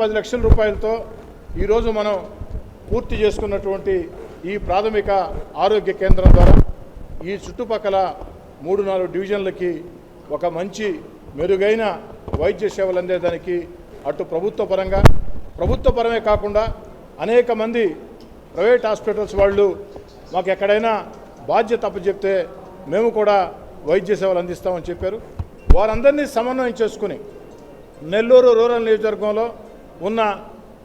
పది లక్షల రూపాయలతో ఈరోజు మనం పూర్తి చేసుకున్నటువంటి ఈ ప్రాథమిక ఆరోగ్య కేంద్రం ద్వారా ఈ చుట్టుపక్కల మూడు నాలుగు డివిజన్లకి ఒక మంచి మెరుగైన వైద్య సేవలు అందేదానికి అటు ప్రభుత్వ పరంగా ప్రభుత్వ పరమే కాకుండా అనేక మంది ప్రైవేట్ హాస్పిటల్స్ వాళ్ళు మాకు ఎక్కడైనా బాధ్యత అప్పచెప్తే మేము కూడా వైద్య సేవలు అందిస్తామని చెప్పారు. వారందరినీ సమన్వయం చేసుకుని నెల్లూరు రూరల్ నియోజకవర్గంలో ఉన్న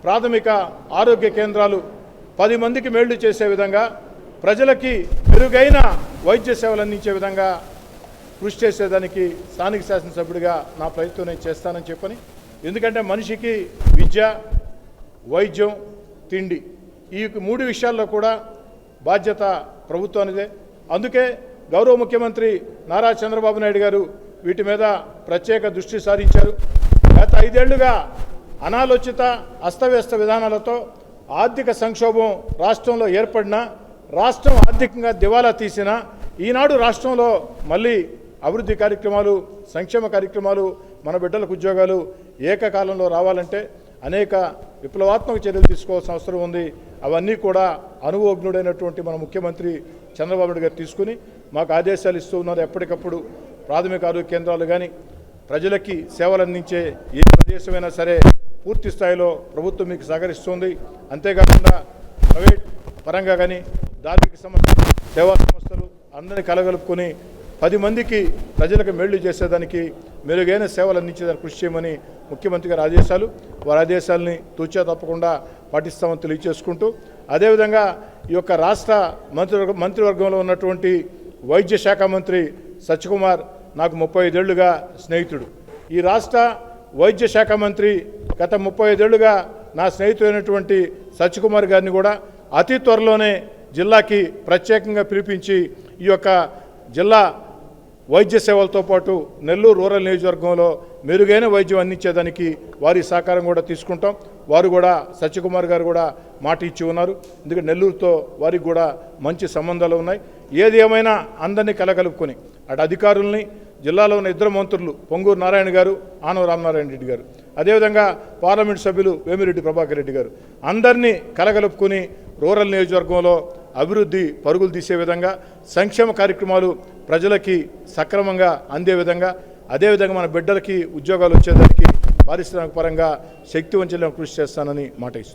ప్రాథమిక ఆరోగ్య కేంద్రాలు పది మందికి మేళ్ళు చేసే విధంగా ప్రజలకి మెరుగైన వైద్య సేవలు అందించే విధంగా కృషి చేసేదానికి స్థానిక శాసనసభ్యుడిగా నా ప్రయత్నం నేను చేస్తానని చెప్పని. ఎందుకంటే మనిషికి విద్య వైద్యం తిండి ఈ మూడు విషయాల్లో కూడా బాధ్యత ప్రభుత్వానిదే. అందుకే గౌరవ ముఖ్యమంత్రి నారా చంద్రబాబు నాయుడు గారు వీటి మీద ప్రత్యేక దృష్టి సారించారు. గత ఐదేళ్ళుగా అనాలోచిత అస్తవ్యస్త విధానాలతో ఆర్థిక సంక్షోభం రాష్ట్రంలో ఏర్పడినా రాష్ట్రం ఆర్థికంగా దివాలా తీసిన ఈనాడు రాష్ట్రంలో మళ్ళీ అభివృద్ధి కార్యక్రమాలు సంక్షేమ కార్యక్రమాలు మన బిడ్డలకు ఉద్యోగాలు ఏకకాలంలో రావాలంటే అనేక విప్లవాత్మక చర్యలు తీసుకోవాల్సిన అవసరం ఉంది. అవన్నీ కూడా అనుభవజ్ఞుడైనటువంటి మన ముఖ్యమంత్రి చంద్రబాబు నాయుడు గారు తీసుకుని మాకు ఆదేశాలు ఇస్తూ ఉన్నారు. ఎప్పటికప్పుడు ప్రాథమిక ఆరోగ్య కేంద్రాలు కానీ ప్రజలకి సేవలు అందించే ఏ ప్రదేశమైనా సరే పూర్తి స్థాయిలో ప్రభుత్వం మీకు సహకరిస్తుంది. అంతేకాకుండా ప్రైవేట్ పరంగా కానీ ధార్మిక సంస్థలు సేవా సంస్థలు అందరినీ కలగలుపుకొని పది మందికి ప్రజలకు మేళ్ళు చేసేదానికి మెరుగైన సేవలు అందించేదానికి కృషి చేయమని ముఖ్యమంత్రి గారి ఆదేశాలు. వారి ఆదేశాలని తూచా తప్పకుండా పాటిస్తామని తెలియజేసుకుంటూ అదేవిధంగా ఈ యొక్క రాష్ట్ర మంత్రివర్గ మంత్రివర్గంలో ఉన్నటువంటి వైద్య శాఖ మంత్రి సత్యకుమార్ నాకు ముప్పై ఐదేళ్ళుగా స్నేహితుడు. ఈ రాష్ట్ర వైద్య శాఖ మంత్రి గత ముప్పై ఐదేళ్ళుగా నా స్నేహితుడైనటువంటి సత్యకుమార్ గారిని కూడా అతి త్వరలోనే జిల్లాకి ప్రత్యేకంగా పిలిపించి ఈ యొక్క జిల్లా వైద్య సేవలతో పాటు నెల్లూరు రూరల్ నియోజకవర్గంలో మెరుగైన వైద్యం అందించేదానికి వారి సహకారం కూడా తీసుకుంటాం. వారు కూడా సత్యకుమార్ గారు కూడా మాట ఇచ్చి ఉన్నారు. ఎందుకంటే నెల్లూరుతో వారికి కూడా మంచి సంబంధాలు ఉన్నాయి. ఏది ఏమైనా అందరినీ కలగలుపుకొని అటు అధికారుల్ని జిల్లాలో ఉన్న ఇద్దరు మంత్రులు పొంగూరు నారాయణ గారు ఆనవ రామనారాయణ రెడ్డి గారు అదేవిధంగా పార్లమెంట్ సభ్యులు వేమిరెడ్డి ప్రభాకర్ రెడ్డి గారు అందరినీ కలగలుపుకొని రూరల్ నియోజకవర్గంలో అభివృద్ధి పరుగులు తీసే విధంగా సంక్షేమ కార్యక్రమాలు ప్రజలకి సక్రమంగా అందే విధంగా అదేవిధంగా మన బిడ్డలకి ఉద్యోగాలు వచ్చేదానికి పారిశ్రామిక పరంగా శక్తివంచన కృషి చేస్తానని మాట ఇస్తున్నాను.